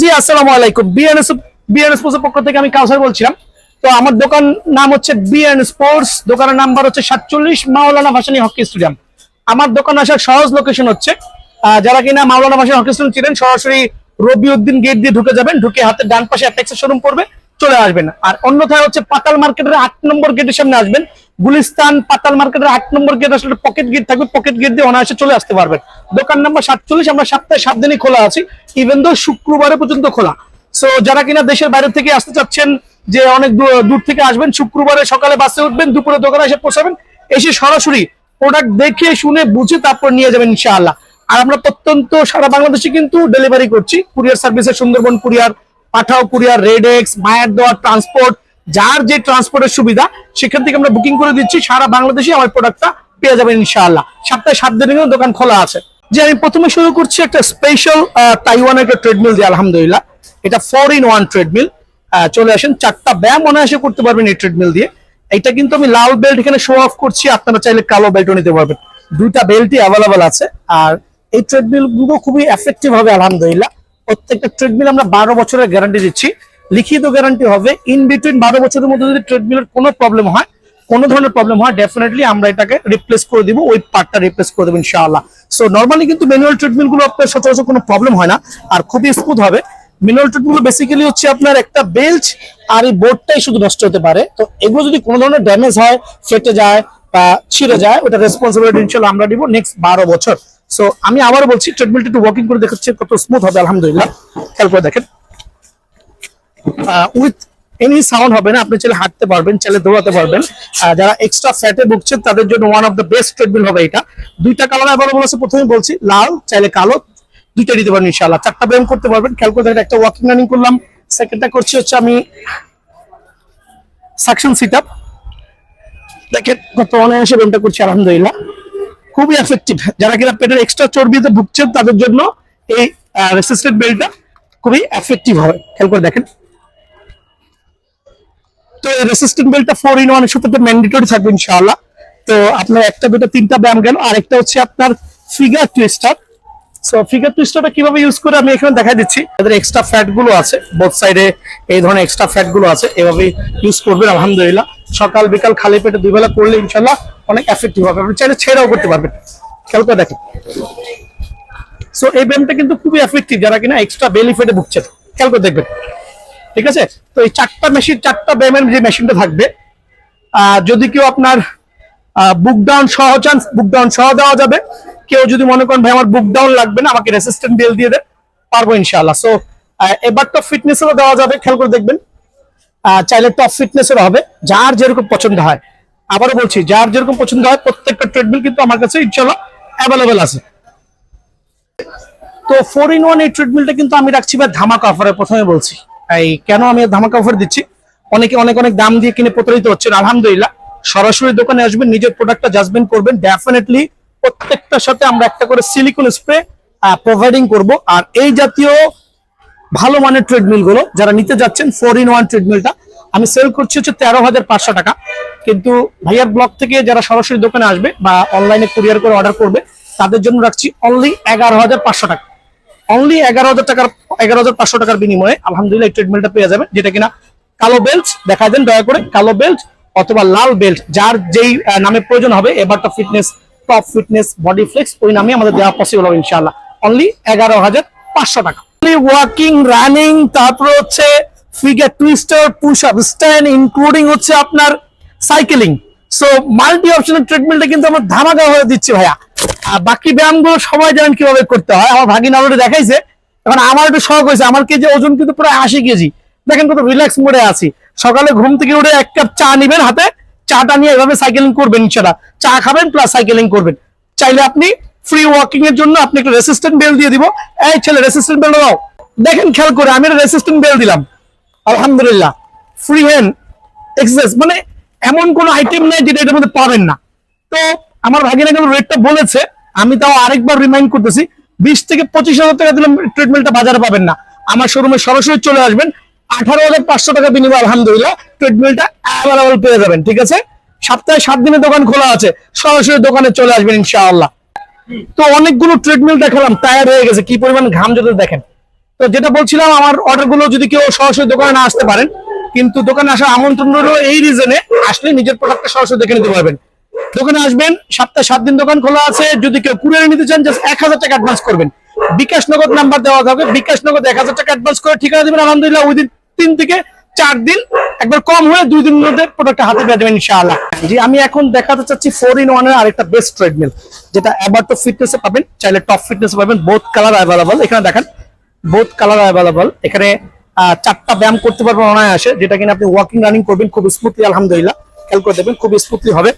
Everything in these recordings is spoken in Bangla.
জি, আসসালামু আলাইকুম। বিএনএস বিএনএস স্পোর্টস পক্ষ থেকে আমি কাউসার বলছিলাম। তো আমার দোকান নাম হচ্ছে বিএন স্পোর্টস দোকানের নাম্বার হচ্ছে সাতচল্লিশ মাওলানা ভাসানী হকি স্টেডিয়াম। আমার দোকান আসার সহজ লোকেশন হচ্ছে যারা কিনা মাওলানা ভাসানী হকি স্টেডিয়াম ছিলেন সরাসরি রবিউদ্দিন গেট দিয়ে ঢুকে যাবেন, ঢুকে হাতের ডান পাশে অ্যাপেক্সের শোরুম পড়বে, চলে আসবেন। আর অন্যথায় হচ্ছে পাতাল মার্কেটের আট নম্বর গেটের সামনে আসবেন গুলিস্তান পাতাল মার্কেটের আট নম্বর গেট আসলে পকেট গেট থাকবে। পকেট গেট দিয়ে অনায়াসে চলে আসতে পারবেন। দোকান নাম্বার সাতচল্লিশ, আমরা সপ্তাহে সাত দিনই খোলা আছি ইভেন দো শুক্রবারে পর্যন্ত খোলা। সো যারা কিনা দেশের বাইরে থেকে আসতে চাচ্ছেন, যে অনেক দূর- থেকে আসবেন, শুক্রবারে সকালে বাসে উঠবেন, দুপুরে দোকানে এসে পৌঁছাবেন, এসে সরাসরি প্রোডাক্ট দেখে, শুনে, বুঝে, তারপর নিয়ে যাবেন ইনশাআল্লাহ। আর আমরা প্রত্যন্ত সারা বাংলাদেশে কিন্তু ডেলিভারি করছি। কুরিয়ার সার্ভিসের Sundarban courier, Pathao courier, Red X, মায়ার দেওয়া ট্রান্সপোর্ট যার যে ট্রান্সপোর্টের সুবিধা, সেখান থেকে আমরা বুকিং করে দিচ্ছি, সারা বাংলাদেশে আমার প্রোডাক্টটা পেয়ে যাবেন ইনশাআল্লাহ। সপ্তাহে সাত দিনের দোকান খোলা আছে। যে আমি প্রথমে শুরু করছি একটা স্পেশাল তাইওয়ানের একটা ট্রেডমিল দিয়ে, আলহামদুলিল্লাহ। এটা ফোর ইন ওয়ান ট্রেডমিল চলে আসেন, চারটা ব্যায়াম অনায়াসে করতে পারবেন এই ট্রেডমিল দিয়ে। এটা কিন্তু আমি লাল বেল্ট এখানে শো অফ করছি, আপনারা চাইলে কালো বেল্টও নিতে পারবেন। দুইটা বেল্টই অ্যাভেলেবল আছে। আর এই ট্রেডমিলগুলো খুবই এফেক্টিভ হবে, আলহামদুলিল্লাহ। প্রত্যেকটা ট্রেডমিল আমরা বারো বছরের গ্যারান্টি দিচ্ছি। লিখিত গ্যারান্টি হবে। ইন বিটুইন বারো বছরের মধ্যে যদি ট্রেডমিলের কোনো প্রবলেম হয়, কোনো ধরনের প্রবলেম হয় ডেফিনেটলি আমরা এটাকে রিপ্লেস করে দিব, ওই পার্টটা রিপ্লেস করে দেবো ইনশাআল্লাহ। সো নর্মালি কিন্তু ম্যানুয়াল ট্রিটমেন্টগুলো আপনার সচরাচর কোনো প্রবলেম হয় না, আর খুবই স্মুথ হবে। ম্যানুয়াল ট্রিটমেন্টগুলো বেসিক্যালি হচ্ছে আপনার একটা বেল্ট আর এই বোর্ডটাই শুধু নষ্ট হতে পারে। তো এগুলো যদি কোনো ধরনের ড্যামেজ হয়, ফেটে যায় বা ছিঁড়ে যায়, ওটা রেসপন্সিবিলিটি ইনশাল্লাহ আমরা দিব নেক্সট বারো বছর। সো আমি আবার বলছি ট্রিটমেন্ট একটু ওয়াকিং করে দেখাচ্ছি, কত স্মুথ হবে, আলহামদুলিল্লাহ। খেয়াল করে দেখেন। উইথ এনি সাউন্ড হবে না, আপনি চাইলে হাঁটতে পারবেন, চাইলে দৌড়াতে পারবেন। যারা এক্সট্রা ফ্যাটে ভুগছেন, তাদের জন্য one of the best treadmill হবে এটা। দুইটা কালার অ্যাভেলেবল আছে প্রথমে বলছি, লাল, চাইলে কালো, দুইটা দিতে পারেন ইনশাআল্লাহ। চারটা ব্যায়াম করতে পারবেন। খেয়াল করে একটা ওয়াকিং রানিং করলাম। সেকেন্ডটা করছি হচ্ছে আমি সাকশন সিট আপ দেখেন কত অনায়াসে ব্যায়ামটা করছি, আলহামদুলিল্লাহ। খুবই এফেক্টিভ যারা কিনা পেটের এক্সট্রা চর্বিতে ভুগছেন, তাদের জন্য এই রেসিস্টেন্ট বেল্টটা খুবই এফেক্টিভ হবে খেয়াল করে দেখেন। তো এই রেসিস্টেন্ট বেল্টটা ফোর ইন ওয়ান সাথে ম্যান্ডেটরি থাকবে ইনশাআল্লাহ। তো আপনার একটা দুটো তিনটা ব্যায়াম গেল। আর একটা হচ্ছে আপনার ফিগার টুইস্টার সো ফিগার টুইস্টারটা কীভাবে ইউজ করে আমি এখানে দেখা দিচ্ছি। তাদের এক্সট্রা ফ্যাটগুলো আছে বোথ সাইডে এই ধরনের এক্সট্রা ফ্যাটগুলো আছে এভাবে ইউজ করবেন, আলহামদুলিল্লাহ। সকাল, বিকাল খালি পেটে দুই বেলা করলে ইনশাল্লাহ অনেক এফেক্টিভ হবে। আপনি চাইলে ছেড়েও করতে পারবেন। খেয়াল করে দেখেন। সো এই ব্যায়ামটা কিন্তু খুবই এফেক্টিভ যারা কিনা এক্সট্রা বেলি ফেটে ভুগছেন। খেয়াল করে দেখবেন। ঠিক আছে? তো এই চারটা মেশিন চারটা ব্যায়ামের যে মেশিনটা থাকবে যদি কেউ আপনার বুক ডাউন সহ চান বুক ডাউন সহ দেওয়া যাবে। কেউ যদি মনে করেন, ভাই, আমার বুক ডাউন লাগবে না, আমাকে রেসিস্ট্যান্ট বেল দিয়ে দেন, পারব ইনশাআল্লাহ। সো এবার টপ ফিটনেসেরও দেওয়া যাবে, খেয়াল করে দেখবেন। চাইলে টপ ফিটনেসেরও হবে, যার যেরকম পছন্দ হয়। আবারও বলছি, যার যেরকম পছন্দ হয়, প্রত্যেকটা ট্রেডমিল কিন্তু আমার কাছে ইনশাল্লাহ অ্যাভেলেবেল আছে। তো ফোর ইন ওয়ান এই ট্রেডমিলটা কিন্তু আমি রাখছি ভাই ধামাকা অফারে প্রথমে বলছি। এই কেন আমি ধামাকা অফার দিচ্ছি? অনেকে অনেক অনেক দাম দিয়ে কিনে প্রতারিত হচ্ছেন, আলহামদুলিল্লাহ। সরাসরি দোকানে আসবেন, নিজের প্রোডাক্টটা জাজমেন্ট করবেন ডেফিনেটলি প্রত্যেকটার সাথে আমরা একটা করে সিলিকন স্প্রে প্রোভাইডিং করব। আর এই জাতীয় ভালো মানের ট্রেডমিলগুলো, যারা নিতে যাচ্ছেন ফোর ইন ওয়ান ট্রেডমিলটা আমি সেল করছি হচ্ছে তেরো হাজার পাঁচশো টাকা। কিন্তু ভাইয়ার ব্লক থেকে যারা সরাসরি দোকানে আসবে বা অনলাইনে কুরিয়ার করে অর্ডার করবে, তাদের জন্য রাখছি অনলি এগারো হাজার পাঁচশো টাকা। অনলি এগারো হাজার টাকার, এগারো হাজার পাঁচশো টাকার বিনিময়ে আলহামদুলিল্লাহ ট্রিটমেন্টটা পেয়ে যাবেন, যেটা কিনা কালো বেল্ট দেখা দেন দয়া করে, কালো বেল্ট অথবা লাল বেল্ট যার যেই নামে প্রয়োজন হবে এবারটা fitness top fitness body flex ওই নামে আমাদের দেওয়া পসিবল হবে ইনশাআল্লাহ। অনলি এগারো হাজার পাঁচশো টাকা। ওয়াকিং রানিং তারপর হচ্ছে figure twister push up stand including হচ্ছে আপনার সাইকেলিং সো মাল্টি অপশনের ট্রিটমেন্টটা কিন্তু আমরা ধামাকা হয়ে দিচ্ছি ভাইয়া। বাকি ব্যায়ামগুলো সবাই জানেন কীভাবে করতে হয়। আমার ভাগিন অলরেডি দেখাইছে। এখন আমার একটু শখ হয়েছে। আমার কেজি ওজন কিন্তু প্রায় আশি কেজি। দেখেন কত রিল্যাক্স মোডে আছি। সকালে ঘুম থেকে উঠে এক কাপ চা নিবেন হাতে। চাটা নিয়ে এভাবে সাইকেলিং করবেন ইনশাল্লাহ চা খাবেন প্লাস সাইকেলিং করবেন। চাইলে আপনি ফ্রি ওয়াকিং এর জন্য আপনি একটা রেসিস্ট্যান্ট বেল দিয়ে দিব। এই ছেলে রেসিস্ট্যান্ট বেল দাও দেখেন খেয়াল করে, আমি একটা রেসিস্ট্যান্ট বেল দিলাম। আলহামদুলিল্লাহ। ফ্রি হ্যান্ড এক্সারসাইজ মানে এমন কোন আইটেম নেই যেটা এটার মধ্যে পাবেন না। তো আমার ভাগিনা কিন্তু রেটটা বলেছে। আমি তাও আরেকবার রিমাইন্ড করতেছি, বিশ থেকে পঁচিশ হাজার টাকা দিলাম ট্রিটমেন্টটা বাজারে পাবেন না। আমার শোরুমে সরাসরি চলে আসবেন, আঠারো হাজার পাঁচশো টাকা বিনিময় আলহামদুলিল্লাহ ট্রিটমেন্টটা অ্যাভেলেবল পেয়ে যাবেন, ঠিক আছে? সপ্তাহে সাত দিনের দোকান খোলা আছে, সরাসরি দোকানে চলে আসবেন ইনশাআল্লাহ। তো অনেকগুলো ট্রেডমিল দেখালাম টায়ার হয়ে গেছে, কি পরিমাণ ঘাম যদি দেখেন। তো যেটা বলছিলাম, আমার অর্ডারগুলো যদি কেউ সরাসরি দোকানে না আসতে পারেন, কিন্তু দোকানে আসার আমন্ত্রণ রইল এই রিজনে আসলে নিজের প্রোডাক্টটা সরাসরি দেখে নিতে পারবেন। দোকানে আসবেন, সপ্তাহে সাত দিন দোকান খোলা আছে। যদি কেউ কুরিয়ারে নিতে চান জাস্ট এক হাজার টাকা অ্যাডভান্স করবেন। বিকাশ নগদ নাম্বার দেওয়া থাকবে, বিকাশ নগদ এক হাজার টাকা অ্যাডভান্স করে ঠিকানা দেবেন। আলহামদুলিল্লাহ উইদিন তিন থেকে চার দিন, একবার কম হয়ে দুই দিনের মধ্যে প্রোডাক্ট হাতে পেয়ে যাবেন, ইনশাআল্লাহ। জি, আমি এখন দেখাতে চাচ্ছি ফোর ইন ওয়ানের আরেকটা বেস্ট ট্রেডমিল যেটা অ্যাবার্টো ফিটনেসে পাবেন। চাইলে টপ ফিটনেসে পাবেন। বোথ কালার অ্যাভেলেবল এখানে দেখেন বোথ কালার অ্যাভেলেবল এখানে চারটা ব্যায়াম করতে পারবেন অনায়াসে, যেটা কিনা আপনি ওয়াকিং রানিং করবেন। খুব স্মুথলি আলহামদুলিল্লাহ। খেয়াল করে দেবেন খুব স্মুথলি হবে।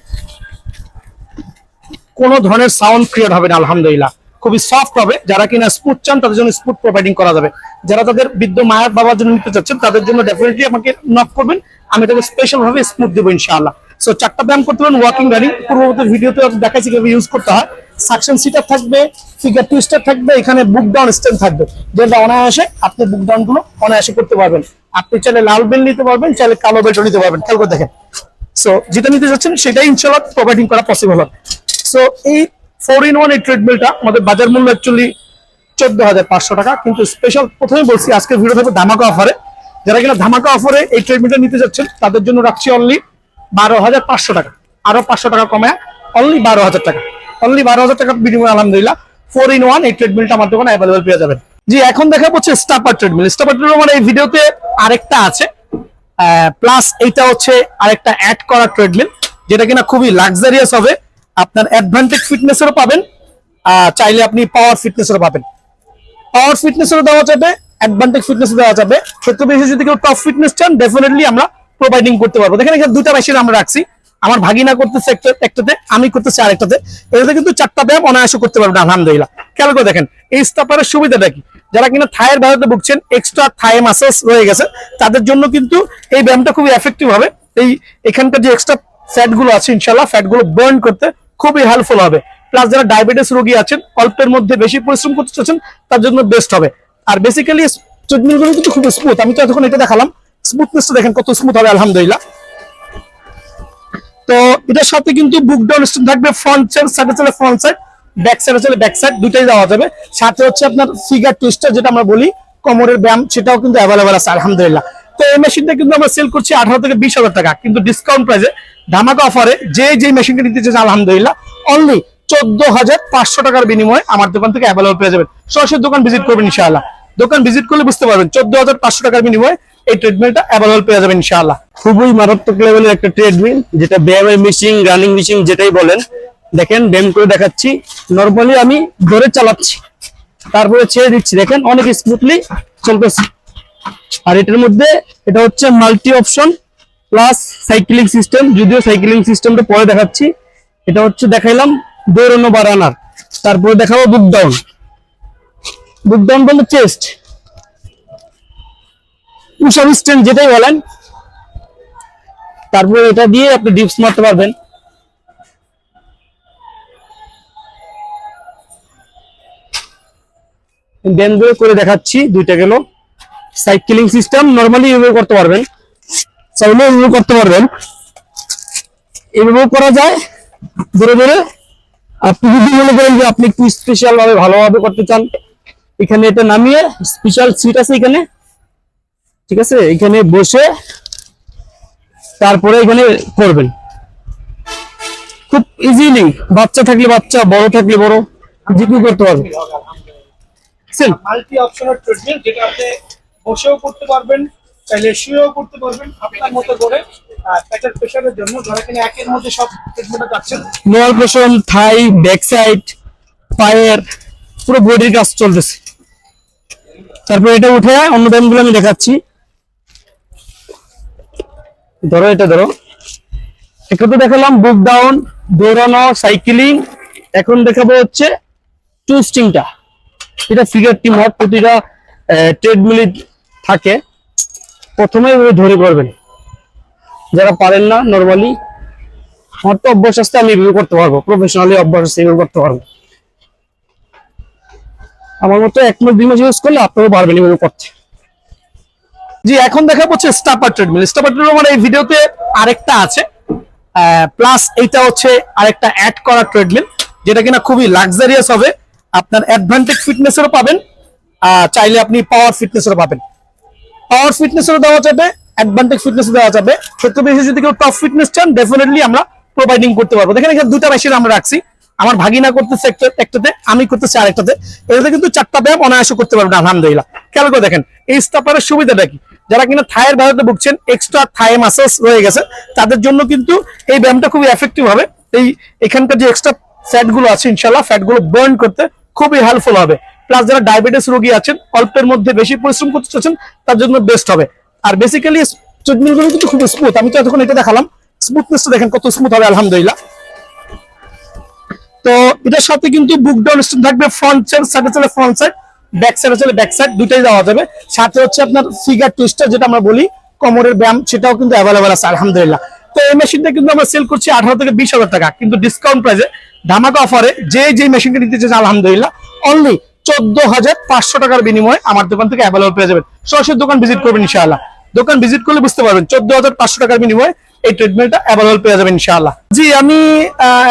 কোনো ধরনের সাউন্ড ক্রিয়েট হবে না, আলহামদুলিল্লাহ। খুবই সফট হবে। যারা কিনা স্পুট চান, তাদের জন্য স্পুট প্রোভাইডিং করা যাবে। যারা তাদের বৃদ্ধ মায়ের বাবার জন্য নিতে চাচ্ছেন, তাদের জন্য ডেফিনেটলি আমাকে নক করবেন। আমি তাকে স্পেশাল ভাবে স্মুথ দেবো, ইনশাআল্লাহ। সো চারটা ব্যায়াম করতে পারেন ওয়াকিং রানিং পূর্ববর্তী ভিডিওতে দেখাচ্ছি কীভাবে ইউজ করতে হয়। সাকশন সিটার থাকবে ফিগার টুইস্টার থাকবে, এখানে বুক ডাউন স্ট্যান্ড থাকবে। যেটা অনায়াসে আপনি বুক ডাউনগুলো অনায়াসে করতে পারবেন। আপনি চাইলে লাল বেল নিতে পারবেন, চাইলে কালো বেলটা নিতে পারবেন। খেয়াল করে দেখেন। সো যেটা নিতে যাচ্ছেন সেটাই ইনশাল্লাহ প্রোভাইডিং করা পসিবল হবে। সো এই ফোর ইন ওয়ান এই ট্রিটমেন্টটা আমাদের বাজার মূল্য অ্যাকচুয়ালি চোদ্দ হাজার পাঁচশো টাকা। কিন্তু স্পেশাল প্রথমে বলছি, আজকের ভিডিও থাকবে ধামাকা অফারে যারা কিনা ধামাকা অফারে এই ট্রিটমেন্টটা নিতে যাচ্ছেন, তাদের জন্য রাখছি অনলি বারো হাজার পাঁচশো টাকা। আরও পাঁচশো টাকা কমে অনলি বারো হাজার টাকা। অনলি বারো হাজার টাকা বিনিময়ে আলহামদুলিল্লাহ ফোর ইন ওয়ান এই ট্রিটমেন্টটা আমার দোকানে অ্যাভেলেবল পেয়ে যাবেন। জি, এখন দেখা হচ্ছে স্টাপার ট্রিটমেন্ট স্টাপার ট্রিটমেন্ট মানে এই ভিডিওতে আরেকটা আছে। প্লাস এইটা হচ্ছে আরেকটা অ্যাড করা ট্রেডমিল যেটা কিনা খুবই লাক্সারিয়াস হবে। আপনার অ্যাডভান্টেজ ফিটনেসেরও পাবেন আহ, চাইলে আপনি পাওয়ার ফিটনেসেরও পাবেন। পাওয়ার ফিটনেসেরও দেওয়া যাবে অ্যাডভান্টেজ ফিটনেস দেওয়া যাবে। ক্ষেত্রে বেশি যদি কেউ টপ ফিটনেস চান ডেফিনেটলি আমরা প্রোভাইডিং করতে পারব। দেখেন এখানে দুটা মেশিন আমরা রাখছি। আমার ভাগিনা করতেছে একটা একটাতে আমি করতেছি আরেকটাতে। এটাতে কিন্তু চারটা ব্যায়াম অনায়াসে করতে পারবেন আলহামদুলিল্লাহ। খেয়াল করে দেখেন এই স্টাপারের সুবিধাটা কি? যারা কিনা থায়ের ব্যাপারে ভুগছেন এক্সট্রা থায়ে মাসেস রয়ে গেছে তাদের জন্য কিন্তু এই ব্যায়ামটা খুবই এফেক্টিভ হবে। এই এখানকার যে এক্সট্রা ফ্যাটগুলো আছে ইনশাল্লাহ ফ্যাটগুলো বার্ন করতে খুবই হেল্পফুল হবে। প্লাস যারা ডায়াবেটিস রোগী আছেন, অল্পের মধ্যে বেশি পরিশ্রম করতে চাচ্ছেন, তার জন্য বেস্ট হবে। আর বেসিক্যালি ট্রিটমেন্টগুলো কিন্তু খুব স্মুথ আমি তো এতক্ষণ এটা দেখালাম। স্মুথনেসটা দেখেন কত স্মুথ হবে, আলহামদুলিল্লাহ। তো এটার সাথে কিন্তু বুক ডাউন স্ট্যান্ড থাকবে ফ্রন্ট সাইড সাইডে চলে ফ্রন্ট সাইড ব্যাক সাইডে চলে ব্যাক সাইড দুটাই দেওয়া যাবে। সাথে হচ্ছে আপনার ফিগার টুইস্টার যেটা আমরা বলি, কোমরের ব্যায়াম, সেটাও কিন্তু অ্যাভেলেবেল আছে, আলহামদুলিল্লাহ। তো এই মেশিনটা কিন্তু আমরা সেল করছি আঠারো থেকে বিশ হাজার টাকা, কিন্তু ডিসকাউন্ট প্রাইসে ধামাকা অফারে যে যে মেশিনটা নিতে চাইছে আলহামদুলিল্লাহ অনলি চোদ্দ হাজার পাঁচশো টাকার বিনিময়ে আমার দোকান থেকে অ্যাভেলেবল পেয়ে যাবেন। সরাসরি দোকান ভিজিট করবেন ইনশাআল্লাহ। দোকান ভিজিট করলে বুঝতে পারবেন, চোদ্দ হাজার পাঁচশো টাকার বিনিময়ে এই ট্রিটমেন্টটা অ্যাভেলেবল পেয়ে যাবেন ইনশাআল্লাহ। খুবই মারাত্মক লেভেলের একটা ট্রেডমিল যেটা ব্যায়ামের মেশিন রানিং মেশিন যেটাই বলেন। দেখেন ব্যায়াম করে দেখাচ্ছি। নর্মালি আমি ধরে চালাচ্ছি। তারপরে ছেড়ে দিচ্ছি। দেখেন, অনেক স্মুথলি চলতেছে। আর এটার মধ্যে এটা হচ্ছে multi option plus cycling system যদিও সাইক্লিং সিস্টেমটা পরে দেখাচ্ছি। এটা হচ্ছে দেখাইলাম দৌড়ানো বা রানার তারপরে দেখাবো বুক ডাউন বুক ডাউন বলতে চেস্ট পুষার স্ট্যান্ড যেটাই বলেন। তারপরে এটা দিয়ে আপনি ডিপস মারতে পারবেন। ব্যায়াম করে দেখাচ্ছি, দুইটা গেল। সাইকেলিং সিস্টেম নর্মালি এভাবে করতে পারবেন। চাইলে এভাবে করতে পারবেন। এভাবেও করা যায় ধরে ধরে। আপনি যদি মনে করেন যে আপনি একটু স্পেশাল ভাবে ভালোভাবে করতে চান, এখানে এটা নামিয়ে স্পেশাল সিট আছে এখানে। ঠিক আছে? এখানে বসে তারপরে এখানে করবেন। খুব ইজিলি বাচ্চা থাকলে বাচ্চা, বড় থাকলে বড় কেউ করতে পারবে। মাল্টি অপশনাল ট্রিটমেন্ট যেটা আপনি বসেও করতে পারবেন। চাইলে শুয়েও করতে পারবেন, আপনার মতো করে। থাই ব্যাক সাইড পায়ের, পুরো বডির কাজ চলতেছে। তারপর এটা উঠে অন্য ব্যায়ামগুলো আমি দেখাচ্ছি। ধরো এটা ধরো। এটা তো দেখালাম, বুক ডাউন, দৌড়ানো, সাইক্লিং। এখন দেখাবো হচ্ছে টুইস্টিংটা এটা ফিগার টিম হট প্রতিটা ট্রেডমিলে থাকে। প্রথমে এভাবে ধরে করবেন যারা পারেন না নর্মালি আমার তো অভ্যাস আসতে আমি এভাবে করতে পারব। প্রফেশনালি অভ্যাস আসতে এভাবে করতে পারব। আমার মতো এক মাস, দুই মাস ইউজ করলে আপনারাও পারবেন এভাবে করতে। জি, এখন দেখা হচ্ছে স্টাপার ট্রেডমিল স্টাপার ট্রেডমিল মানে এই ভিডিওতে আরেকটা আছে। প্লাস এইটা হচ্ছে আরেকটা অ্যাড করা ট্রেডমিল যেটা কিনা খুবই লাক্সারিয়াস হবে। আপনার অ্যাডভান্টেজ ফিটনেসেরও পাবেন। চাইলে আপনি পাওয়ার ফিটনেসেরও পাবেন। পাওয়ার ফিটনেসেরও দেওয়া যাবে অ্যাডভান্টেজ ফিটনেস দেওয়া যাবে। ক্ষেত্রে বিশেষে যদি কেউ টপ ফিটনেস চান ডেফিনেটলি আমরা প্রোভাইডিং করতে পারব। দেখেন এখানে দুটা মেশিন আমরা রাখছি। আমার ভাগিনা করতেছে একটা- একটাতে, আমি করতেছি আরেকটাতে। এটাতে কিন্তু চারটা ব্যায়াম অনায়াসে করতে পারবেন আলহামদুলিল্লাহ। খেয়াল করে দেখেন, এই স্টাপারের সুবিধাটা কি? যারা কিনা থায়ের ব্যাপারে ভুগছেন এক্সট্রা থাই মাসাজ রয়ে গেছে, তাদের জন্য কিন্তু এই ব্যায়ামটা খুবই এফেক্টিভ হবে। এই এখানকার যে এক্সট্রা ফ্যাটগুলো আছে ইনশাল্লাহ ফ্যাটগুলো বার্ন করতে খুবই হেল্পফুল হবে। প্লাস যারা ডায়াবেটিস রোগী আছেন, অল্পের মধ্যে বেশি পরিশ্রম করতে চাচ্ছেন, তার জন্য বেস্ট হবে। আর বেসিক্যালি ট্রেডমিলগুলো কিন্তু খুব স্মুথ আমি তো এতক্ষণ এটা দেখালাম। স্মুথনেসটা দেখেন কত স্মুথ হবে, আলহামদুলিল্লাহ। তো এটার সাথে কিন্তু বুক ডাউন স্টেম থাকবে ফ্রন্ট সাইড সাইডে চলে ফ্রন্ট সাইড ব্যাক সাইডে চলে ব্যাক সাইড দুটাই দেওয়া যাবে। সাথে হচ্ছে আপনার ফিগার টুইস্টার যেটা আমরা বলি, কোমরের ব্যায়াম, সেটাও কিন্তু অ্যাভেলেবেল আছে, আলহামদুলিল্লাহ। তো এই মেশিনটা কিন্তু আমরা সেল করছি আঠারো থেকে বিশ হাজার টাকা, কিন্তু ডিসকাউন্ট প্রাইসে ধামাকা অফারে যে যে মেশিনটা নিতে চাইছে আলহামদুলিল্লাহ। অনলি চোদ্দ হাজার পাঁচশো টাকার বিনিময়ে আমার দোকান থেকে অ্যাভেলেবল পেয়ে যাবেন। সরাসরি দোকান ভিজিট করবেন ইনশাআল্লাহ। দোকান ভিজিট করলে বুঝতে পারবেন, চোদ্দ হাজার পাঁচশো টাকার বিনিময়ে এই ট্রিটমেন্টটা অ্যাভেলেবল পেয়ে যাবেন ইনশাআল্লাহ। জি, আমি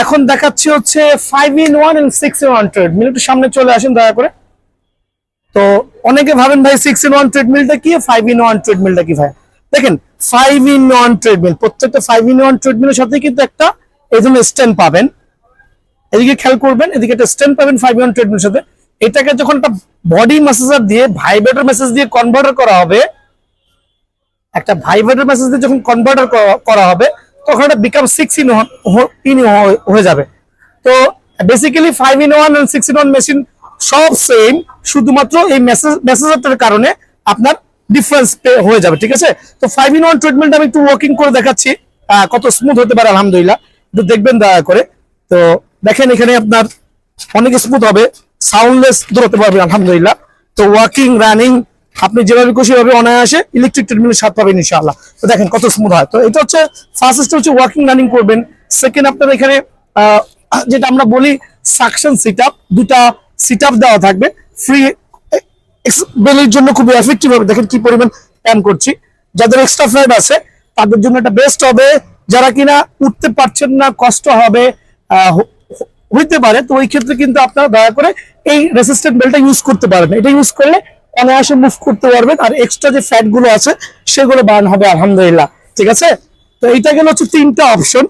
এখন দেখাচ্ছি হচ্ছে five in one and six in one treadmill একটু সামনে চলে আসেন দয়া করে। তো অনেকে ভাবেন ভাই সিক্স ইন ওয়ান ট্রেডমিলটা কি ফাইভ ইন ওয়ান ট্রেডমিলটা কি ভাই? দেখেন ফাইভ ইন ওয়ান ট্রেডমিল প্রত্যেকটা ফাইভ ইন ওয়ান ট্রেডমিলের সাথে কিন্তু একটা এই জন্য স্ট্যান্ড পাবেন। এদিকে খেয়াল করবেন, এদিকে একটা স্ট্যান্ড পাবেন ফাইভ ওয়ান ট্রেডমিলের সাথে। এটাকে যখন একটা বডি মেসেজার দিয়ে ভাইব্রেটর মেসেজ দিয়ে কনভার্টার করা হবে, একটা ভাইব্রেটর মেসেজ দিয়ে যখন কনভার্টার করা হবে, তখন এটা বিকাম সিক্স ইন ইন হয়ে যাবে। তো basically five in one and six in one machine সব সেম শুধুমাত্র এই মেসেজ মেসেজারটার কারণে আপনার ডিফারেন্স হয়ে যাবে, ঠিক আছে? তো ফাইভ ইন ওয়ান ট্রিটমেন্ট আমি একটু ওয়ার্কিং করে দেখাচ্ছি। কত স্মুথ হতে পারে, আলহামদুলিল্লাহ। একটু দেখবেন, দয়া করে। তো দেখেন, এখানে আপনার অনেক স্মুথ হবে। সাউন্ডলেস দৌড়াতে পারবেন আলহামদুলিল্লাহ। তো ওয়াকিং রানিং আপনি যেভাবে খুশি হবে অনায়াসে ইলেকট্রিক ট্রিটমেন্টের স্বাদ পাবেন ইনশাআল্লাহ। তো দেখেন কত স্মুথ হয়। তো এটা হচ্ছে ফার্স্ট হচ্ছে ওয়াকিং রানিং করবেন। সেকেন্ড আপনার এখানে যেটা আমরা বলি সাকশন সিট আপ দুটা সিট আপ দেওয়া থাকবে। ফ্রি বেলির জন্য খুবই এফেক্টিভ হবে। দেখেন কি পরিমাণ প্যান করছি। যাদের এক্সট্রা ফ্লাইট আছে তাদের জন্য এটা বেস্ট হবে। যারা কিনা উঠতে পারছেন না কষ্ট হবে আহ, হইতে পারে, তো ওই ক্ষেত্রে কিন্তু আপনারা দয়া করে এই রেসিস্ট্যান্ট বেলটা ইউজ করতে পারবেন। এটা ইউজ করলে অনায়াসে মুভ করতে পারবেন আর এক্সট্রা যে ফ্যাটগুলো আছে, সেগুলো বার্ন হবে, আলহামদুলিল্লাহ। ঠিক আছে? তো এইটা গেল হচ্ছে তিনটা অপশন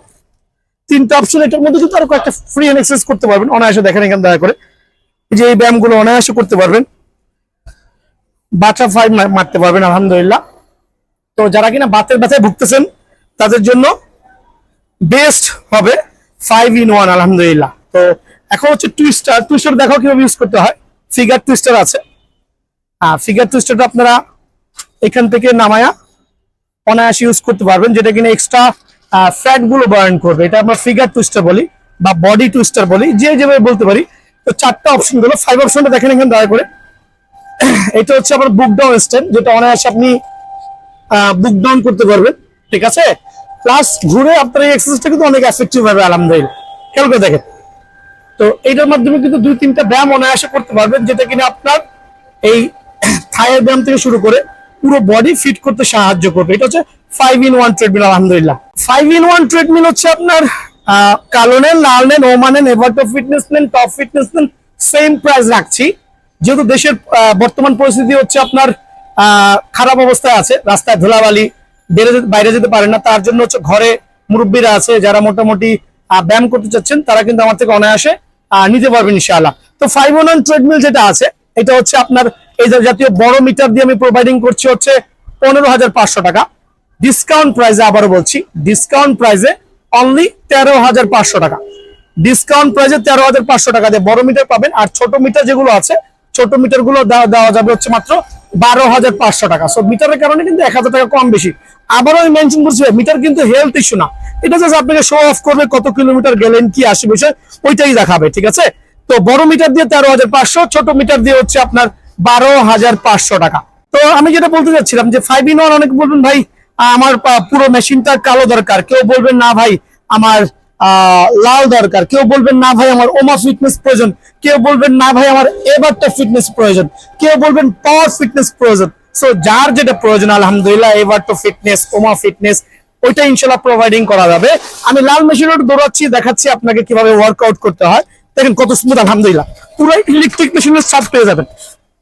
তিনটা অপশন এটার মধ্যে কিন্তু আরও কয়েকটা ফ্রি এন্ড এক্সারসাইজ করতে পারবেন। অনায়াসে দেখেন এখানে দয়া করে। যে এই ব্যায়ামগুলো অনায়াসে করতে পারবেন। বাটারফ্লাই মারতে পারবেন, আলহামদুলিল্লাহ। তো যারা কিনা বাতের ব্যথায় ভুগতেছেন, তাদের জন্য বেস্ট হবে ফাইভ ইন ওয়ান আলহামদুলিল্লাহ। তো এখন হচ্ছে টুইস্টার টুইস্টার দেখাও কীভাবে ইউজ করতে হয়। ফিগার টুইস্টার আছে। হ্যাঁ ফিগার টুইস্টারটা আপনারা এখান থেকে নামায়া অনায়াসে ইউজ করতে পারবেন, যেটা কিনা এক্সট্রা ফ্যাটগুলো বার্ন করবে। এটা আমরা ফিগার টুইস্টার বলি বা বডি টুইস্টার বলি, যে যেভাবে বলতে পারি। তো চারটা অপশনগুলো ফাইভ অপশনটা দেখেন এখানে দয়া করে। এটা হচ্ছে আবার বুক ডাউন স্ট্যান্ড যেটা অনায়াসে আপনি বুক ডাউন করতে পারবেন। ঠিক আছে? প্লাস ঘুরে আপনার এই এক্সারসাইজটা কিন্তু অনেক এফেক্টিভ হবে আলহামদুলিল্লাহ। করে দেখেন। তো এইটার মাধ্যমে কিন্তু দুই তিনটা ব্যায়াম অনায়াসে করতে পারবেন, যেটা কিনা আপনার এই থায়ের ব্যায়াম থেকে শুরু করে পুরো বডি ফিট করতে সাহায্য করবে। এটা হচ্ছে ফাইভ ইন ওয়ান ট্রেডমিল আলহামদুলিল্লাহ। ফাইভ ইন ওয়ান ট্রেডমিল হচ্ছে আপনার কালো নেন লাল নেন ওমান নেন এভারটো ফিটনেস নেন টপ ফিটনেস নেন সেম প্রাইস রাখছি। যেহেতু দেশের বর্তমান পরিস্থিতি হচ্ছে আপনার খারাপ অবস্থায় আছে, রাস্তায় ধুলাবালি, বেড়ে বাইরে যেতে পারে না, তার জন্য হচ্ছে ঘরে মুরব্বীরা আছে, যারা মোটামুটি ব্যায়াম করতে চাচ্ছেন, তারা কিন্তু আমার থেকে অনায়াসে নিতে পারবেন ইনশাআল্লাহ। তো ফাইভ ওয়ান ট্রেডমিল যেটা আছে, এটা হচ্ছে আপনার এই জাতীয় বড় মিটার দিয়ে আমি প্রোভাইডিং করছি হচ্ছে পনেরো হাজার পাঁচশো টাকা। ডিসকাউন্ট প্রাইসে আবারও বলছি ডিসকাউন্ট প্রাইসে অনলি তেরো হাজার পাঁচশো টাকা। ডিসকাউন্ট প্রাইসে তেরো হাজার পাঁচশো টাকা দিয়ে বড় মিটার পাবেন, আর ছোট মিটার যেগুলো আছে, ছোট মিটারগুলো দেওয়া দেওয়া যাবে হচ্ছে মাত্র বারো হাজার পাঁচশো টাকা। সো মিটারের কারণে কিন্তু এক হাজার টাকা কম বেশি। আবারও আমি মেনশন করছি মিটার কিন্তু হেলথ ইস্যু না। এটা জাস্ট আপনাকে শো অফ করবে কত কিলোমিটার গেলেন, কি আসে বিষয়, ওইটাই দেখাবে, ঠিক আছে? তো বড় মিটার দিয়ে তেরো হাজার পাঁচশো, ছোট মিটার দিয়ে হচ্ছে আপনার বারো হাজার পাঁচশো টাকা। তো আমি যেটা বলতে চাচ্ছিলাম যে ফাইভ ইন ওয়ান অনেকে বলবেন, ভাই, আমার পুরো মেশিনটা কালো দরকার। কেউ বলবেন, না ভাই, আমার লাল দরকার। কেউ বলবেন, না ভাই, আমার ওমা ফিটনেস প্রয়োজন। কেউ বলবেন, না ভাই, আমার এবারটা ফিটনেস প্রয়োজন। কেউ বলবেন পাওয়ার ফিটনেস প্রয়োজন। সো যার যেটা প্রয়োজন, আলহামদুলিল্লাহ এবার তো ফিটনেস ওমা ফিটনেস ওইটা ইনশাল্লাহ প্রোভাইডিং করা যাবে। আমি লাল মেশিনের দৌড়াচ্ছি, দেখাচ্ছি আপনাকে কীভাবে ওয়ার্কআউট করতে হয়। দেখেন কত স্মুথ আলহামদুলিল্লাহ। পুরো ইলেকট্রিক মেশিনের সাপ পেয়ে যাবেন।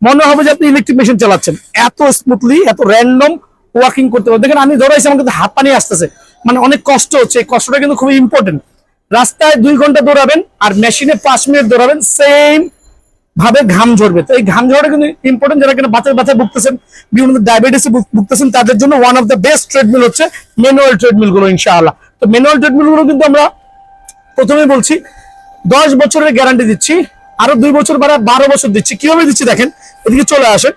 মনে হবে যে আপনি ইলেকট্রিক মেশিন চালাচ্ছেন। এত স্মুথলি এত র্যান্ডম ওয়ার্কিং করতে পারবেন দেখেন আমি দৌড়াইছি, আমার কিন্তু হাত পানি আসতেছে। মানে অনেক কষ্ট হচ্ছে। এই কষ্টটা কিন্তু খুবই ইম্পর্টেন্ট রাস্তায় দুই ঘণ্টা দৌড়াবেন আর মেশিনে পাঁচ মিনিট দৌড়াবেন সেম ভাবে ঘাম ঝরবে। তো এই ঘাম ঝরাটা কিন্তু ইম্পর্টেন্ট যারা কিনা বাচ্চার বাচ্চা ভুগতেছেন, বিভিন্ন ডায়াবেটিস ভুগতেছেন, তাদের জন্য one of the best treadmill হচ্ছে ম্যানুয়াল ট্রেডমিলগুলো ইনশাআল্লাহ। তো ম্যানুয়াল ট্রেডমিলগুলো কিন্তু আমরা প্রথমে বলছি, দশ বছরের গ্যারান্টি দিচ্ছি, আরও দুই বছর বাড়া বারো বছর দিচ্ছি। কীভাবে দিচ্ছি দেখেন? এদিকে চলে আসেন।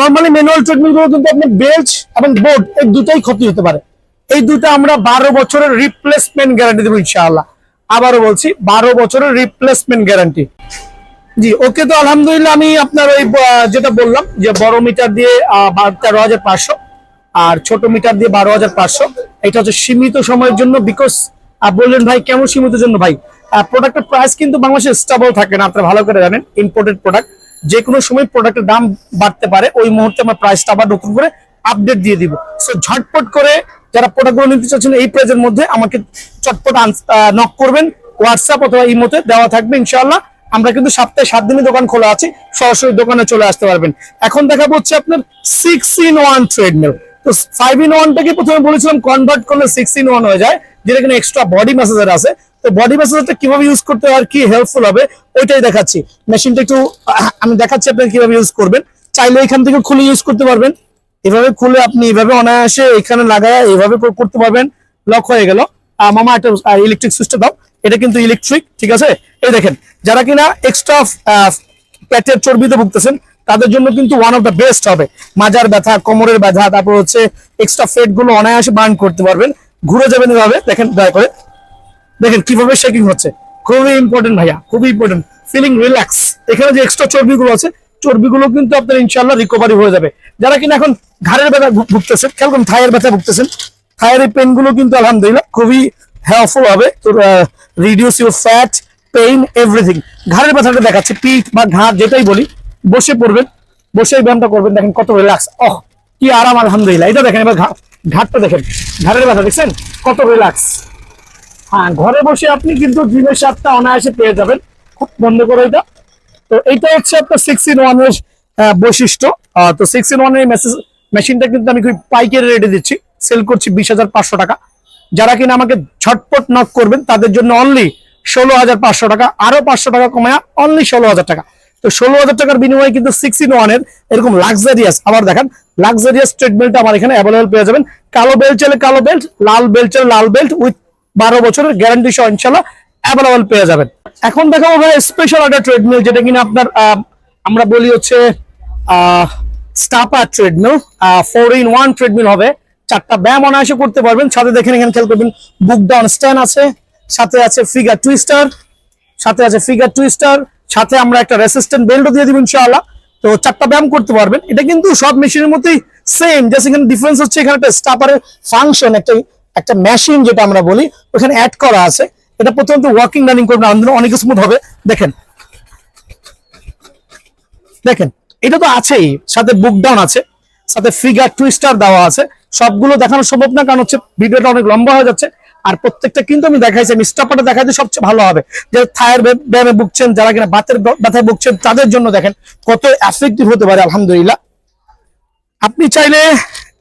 নর্মালি ম্যানুয়াল ট্রেডমিলগুলো কিন্তু আপনার বেল্ট এবং বোর্ড এই দুটাই ক্ষতি হতে পারে। এই দুটো আমরা বারো বছরের রিপ্লেসমেন্ট গ্যারান্টি দেবো, ইনশাআল্লাহ। আবারও বলছি, বারো বছরের রিপ্লেসমেন্ট গ্যারান্টি জি, ওকে তো আলহামদুলিল্লাহ আমি আপনার ওই যেটা বললাম যে বড় মিটার দিয়ে তেরো হাজার পাঁচশো, আর ছোট মিটার দিয়ে বারো হাজার পাঁচশো, এটা হচ্ছে সীমিত সময়ের জন্য বিকজ বললেন ভাই কেমন সীমিত জন্য? ভাই প্রোডাক্টের প্রাইস কিন্তু বাংলাদেশে স্টেবল থাকে না, আপনারা ভালো করে জানেন ইম্পোর্টেড প্রোডাক্ট যে কোনো সময় প্রোডাক্টের দাম বাড়তে পারে, ওই মুহূর্তে আমরা প্রাইসটা আবার নতুন করে আপডেট দিয়ে দিব। সো ঝটপট করে যারা প্রোডাক্টগুলো নিতে চাচ্ছেন এই প্রাইজের মধ্যে আমাকে চটপট নক করবেন হোয়াটসঅ্যাপ অথবা ইমোতে দেওয়া থাকবে, ইনশাআল্লাহ। আমরা কিন্তু সপ্তাহে সাত দিনই দোকান খোলা আছে, সরাসরি দোকানে চলে আসতে পারবেন। এখন দেখাবো হচ্ছে আপনার সিক্স ইন ওয়ান ট্রেডমিল তো ফাইভ ইন ওয়ানটাকে প্রথমে বলেছিলাম কনভার্ট করলে সিক্স ইন ওয়ান হয়ে যায়, যেটা এখানে এক্সট্রা বডি ম্যাসেজার আছে। তো বডি ম্যাসেজারটা কীভাবে ইউজ করতে আর কি হেল্পফুল হবে, ওইটাই দেখাচ্ছি। মেশিনটা একটু আমি দেখাচ্ছি আপনাকে কীভাবে ইউজ করবেন। চাইলে এখান থেকে খুলে ইউজ করতে পারবেন। এভাবে খুলে আপনি এভাবে অনায়াসে এখানে লাগায় এভাবে করে করতে পারবেন। লক হয়ে গেল। মামা একটা ইলেকট্রিক সুইচটা দাও। এটা কিন্তু ইলেকট্রিক ঠিক আছে? এই দেখেন, যারা কিনা এক্সট্রা পেটের চর্বিতে ভুগতেছেন, তাদের জন্য কিন্তু ওয়ান অফ দ্য বেস্ট হবে। মাজার ব্যথা, কোমরের ব্যথা, তারপর হচ্ছে এক্সট্রা ফেটগুলো অনায়াসে বার্ন করতে পারবেন। ঘুরে যাবেন এভাবে, দেখেন, দয়া করে। দেখেন, কীভাবে শেকিং হচ্ছে। খুবই ইম্পর্টেন্ট ভাইয়া, খুবই ইম্পর্টেন্ট ফিলিং রিল্যাক্স এখানে যে এক্সট্রা চর্বিগুলো আছে, চর্বিগুলো কিন্তু আপনার ইনশাল্লাহ রিকভারি হয়ে যাবে। যারা কিনা এখন ঘাড়ের ব্যথা ভুগতেছেন, খেয়াল করুন, থায়ের ব্যথা ভুগতেছেন, থায়ের এই পেনগুলো কিন্তু আলহামদুলিল্লাহ খুবই হেল্পফুল হবে। তো reduce your fat pain everything ঘাড়ের ব্যথাটা দেখাচ্ছে, পিঠ বা ঘাড় যেটাই বলি, বসে পড়বেন বসে এই ব্যায়ামটা করবেন, দেখেন কত রিল্যাক্স অহ কি আরাম, আলহামদুলিল্লাহ। এটা দেখেন, এবার ঘাটটা দেখেন। ঘাড়ের ব্যথা, দেখছেন? কত রিল্যাক্স হ্যাঁ ঘরে বসে আপনি কিন্তু জিমের স্বাদটা অনায়াসে পেয়ে যাবেন। খুব বন্ধ করে এটা। তো এইটা হচ্ছে আপনার সিক্স ইন ওয়ানের বৈশিষ্ট্য। তো সিক্স ইন ওয়ানের মেশিনটা কিন্তু আমি খুব পাইকারি রেটে দিচ্ছি। সেল করছি বিশ হাজার পাঁচশো টাকা। যারা কিনা আমাকে ঝটপট নক করবেন, তাদের জন্য অনলি ষোলো হাজার পাঁচশো টাকা, আরও পাঁচশো টাকা কমায়া অনলি ষোলো হাজার টাকা। তো ষোলো হাজার টাকার বিনিময়ে কিন্তু সিক্স ইন ওয়ানের এরকম লাক্সারিয়াস আবার দেখেন লাক্সারিয়াস ট্রিটমেন্টটা আমার এখানে অ্যাভেলেবল পেয়ে যাবেন। কালো বেল্ট চাইলে কালো বেল্ট লাল বেল্ট চাইলে লাল বেল্ট উইথ বারো বছরের গ্যারান্টি সহ ইনশাল্লাহ অ্যাভেলেবল পেয়ে যাবেন। এখন দেখাবো ভাই স্পেশাল একটা ট্রেডমিল যেটা কিনা আপনার আমরা বলি হচ্ছে stepper treadmill four in one treadmill হবে। চারটা ব্যায়াম অনায়াসে করতে পারবেন। সাথে দেখেন এখানে খেয়াল করবেন বুক ডাউন স্ট্যান্ড আছে, সাথে আছে ফিগার টুইস্টার সাথে আছে ফিগার টুইস্টার সাথে আমরা একটা রেসিস্ট্যান্ট বেল্টও দিয়ে দিবেন ইনশাআল্লাহ। তো চারটা ব্যায়াম করতে পারবেন। এটা কিন্তু সব মেশিনের মতোই সেম জাস্ট এখানে ডিফারেন্স হচ্ছে, এখানে একটা স্টাপারের ফাংশন একটা একটা মেশিন যেটা আমরা বলি, ওখানে অ্যাড করা আছে। এটা প্রথমত ওয়াকিং রানিং করবেন আন্দোলন অনেক স্মুথ হবে। দেখেন। দেখেন, এটা তো আছেই, সাথে বুক ডাউন আছে, সাথে ফিগার টুইস্টার দেওয়া আছে। সবগুলো দেখানো সম্ভব না, কারণ হচ্ছে ভিডিওটা অনেক লম্বা হয়ে যাচ্ছে। আর প্রত্যেকটা কিন্তু আমি দেখাইছি, আমি স্টাপারটা দেখাইতে সবচেয়ে ভালো হবে। যে থায়ের ব্যায়ামে ভুগছেন, যারা কিনা বাতের ব্যথায় ভুগছেন, তাদের জন্য দেখেন কত এফেক্টিভ হতে পারে, আলহামদুলিল্লাহ। আপনি চাইলে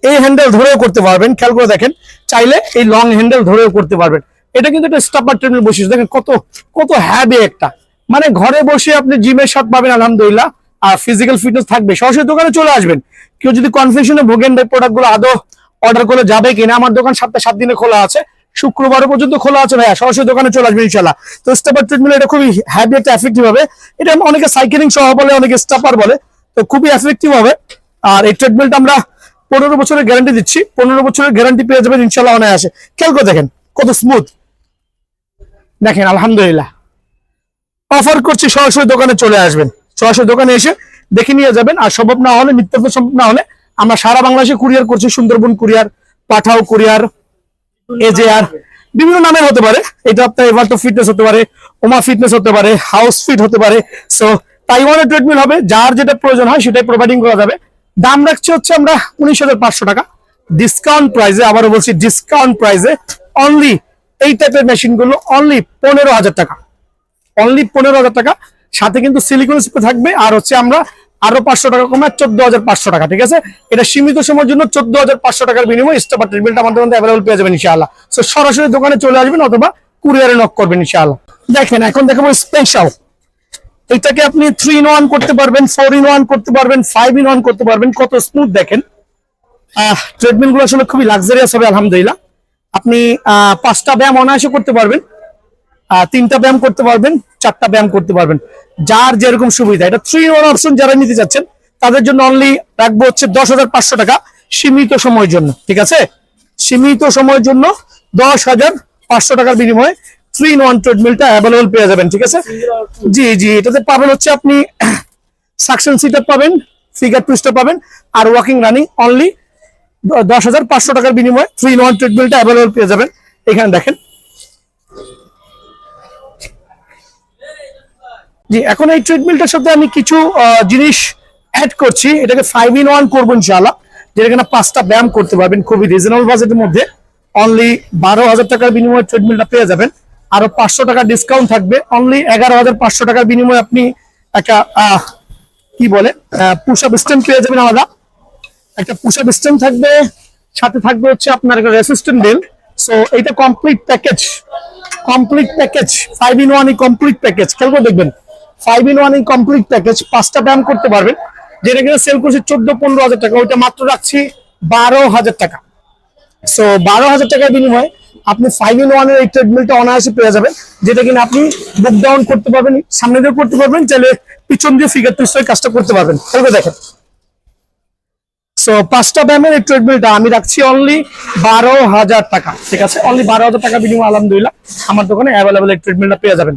এই হ্যান্ডেল ধরেও করতে পারবেন, খেয়াল করে দেখেন। চাইলে এই লং হ্যান্ডেল ধরেও করতে পারবেন। এটা কিন্তু একটা স্টাপার ট্রেনের বৈশিষ্ট্য। দেখেন কত কত হ্যাবি একটা। মানে ঘরে বসে আপনি জিমের স্বাদ পাবেন, আলহামদুলিল্লাহ। আর ফিজিক্যাল ফিটনেস থাকবে, সরাসরি দোকানে চলে আসবেন। কেউ যদি কনফিউশনে ভোগেন ভাই প্রোডাক্টগুলো আদৌ অর্ডার করে যাবে কিনা? আমার দোকান সপ্তাহে সাত দিনে খোলা আছে। শুক্রবার পর্যন্ত খোলা আছে ভাইয়া। সরাসরি দোকানে চলে আসবেন ইনশাল্লাহ তো স্টাপার ট্রিটমেন্ট এটা খুবই হ্যাবি একটা এফেক্টিভ হবে। এটা অনেকে সাইকেলিং সহ বলে, অনেকে স্টাপার বলে। তো খুবই এফেক্টিভ হবে। আর এই ট্রিটমেন্ট আমরা পনেরো বছরের গ্যারান্টি দিচ্ছি। পনেরো বছরের গ্যারান্টি পেয়ে যাবেন ইনশাল্লাহ অনায়াসে। খেয়াল করে দেখেন, কত স্মুথ দেখেন, আলহামদুলিল্লাহ। অফার করছি, সরাসরি দোকানে চলে আসবেন। সরাসরি দোকানে এসে দেখে নিয়ে যাবেন। আর সম্ভব না হলে মিথ্যা সম্ভব না হলে আমরা সারা বাংলাদেশে কুরিয়ার করছি, Sundarban courier, Pathao courier, AJR, বিভিন্ন নামের হতে পারে। এটা আপনার এভারটো ফিটনেস হতে পারে, ওমা ফিটনেস হতে পারে হাউস ফিট হতে পারে। সো তাইওয়ানের ট্রিটমেন্ট হবে, যার যেটা প্রয়োজন হয় সেটাই প্রোভাইডিং করা যাবে। দাম রাখছি হচ্ছে আমরা উনিশ হাজার পাঁচশো টাকা। ডিসকাউন্ট প্রাইজে আবারও বলছি ডিসকাউন্ট প্রাইসে অনলি এই টাইপের মেশিনগুলো অনলি পনেরো হাজার টাকা। অনলি পনেরো হাজার টাকা। সাথে কিন্তু সিলিকন স্প্রে থাকবে, আর হচ্ছে আমরা আরও পাঁচশো টাকা কমে চোদ্দ হাজার পাঁচশো টাকা, ঠিক আছে? এটা সীমিত সময়ের জন্য চোদ্দ হাজার পাঁচশো টাকার বিনিময়ে স্টাফার ট্রিটমেন্ট আমাদের মধ্যে অ্যাভেলেবল পেয়ে যাবেন ইনশাআল্লাহ। সো সরাসরি দোকানে চলে আসবেন অথবা কুরিয়ারে নক করবেন ইনশাআল্লাহ। দেখেন, এখন দেখাবো স্পেশাল এটাকে আপনি থ্রি ইন ওয়ান করতে পারবেন ফোর ইন ওয়ান করতে পারবেন ফাইভ ইন ওয়ান করতে পারবেন, কত স্মুথ দেখেন। ট্রিটমেন্টগুলো আসলে খুবই লাক্সারিয়াস হবে, আলহামদুলিল্লাহ। আপনি পাঁচটা ব্যায়াম অনায়াসে করতে পারবেন। তিনটা ব্যায়াম করতে পারবেন, চারটা ব্যায়াম করতে পারবেন। যার যেরকম সুবিধা, এটা থ্রি ওয়ান অপশন যারা নিতে চাচ্ছেন, তাদের জন্য অনলি রাখব হচ্ছে দশ হাজার পাঁচশো টাকা সীমিত সময়ের জন্য, ঠিক আছে? সীমিত সময়ের জন্য দশ হাজার পাঁচশো টাকার বিনিময়ে থ্রি ওয়ান ট্রেডমিলটা অ্যাভেলেবল পেয়ে যাবেন, ঠিক আছে? জি জি, এটাতে পাবেন হচ্ছে আপনি সাকশন সিটার পাবেন ফিগার টুইস্টার পাবেন, আর ওয়াকিং রানিং অনলি দশ হাজার পাঁচশো টাকার বিনিময়ে থ্রি ওয়ান ট্রেডমিলটা অ্যাভেলেবল পেয়ে যাবেন। এখানে দেখেন জি, এখন এই ট্রিটমেন্টের সাথে আমি কিছু জিনিস অ্যাড করছি। এটাকে ফাইভ ইন ওয়ান করব ইনশাআল্লাহ, যেটা কিনা পাঁচটা ব্যায়াম করতে পারবেন খুবই রিজনেবল বাজেটের মধ্যে। অনলি বারো হাজার টাকার বিনিময়ে ট্রিটমেন্টটা পেয়ে যাবেন। আরও পাঁচশো টাকা ডিসকাউন্ট থাকবে। অনলি এগারো হাজার পাঁচশো টাকার বিনিময়ে আপনি একটা কি বলে পুশ আপ পেয়ে যাবেন আলাদা। একটা পুশ আপ থাকবে, সাথে থাকবে হচ্ছে আপনার একটা রেসিস্ট্যান্ট বেল সো এটা complete package complete package five in one complete package করে দেখবেন। Five in one complete package পাঁচটা ব্যায়াম করতে পারবেন, যেটা কিনা সেল করছে চোদ্দ পনেরো হাজার টাকা, ওইটা মাত্র রাখছি বারো হাজার টাকা। সো বারো হাজার টাকার বিনিময়ে আপনি ফাইভ ইন ওয়ানের এই ট্রেডমিলটা অনায়াসে পেয়ে যাবেন, যেটা কিনা আপনি বুক ডাউন করতে পারবেন, সামনে দিয়ে করতে পারবেন, চাইলে পিছন দিয়ে ফিগার হয়ে কাজটা করতে পারবেন। তাহলে দেখেন। সো পাঁচটা ব্যায়ামের এই ট্রেডমিলটা আমি রাখছি অনলি বারো হাজার টাকা। ঠিক আছে? অনলি বারো হাজার টাকা বিনিময়ে, আলহামদুলিল্লাহ, আমার দোকানে অ্যাভেলেবল এই ট্রেডমিলটা পেয়ে যাবেন।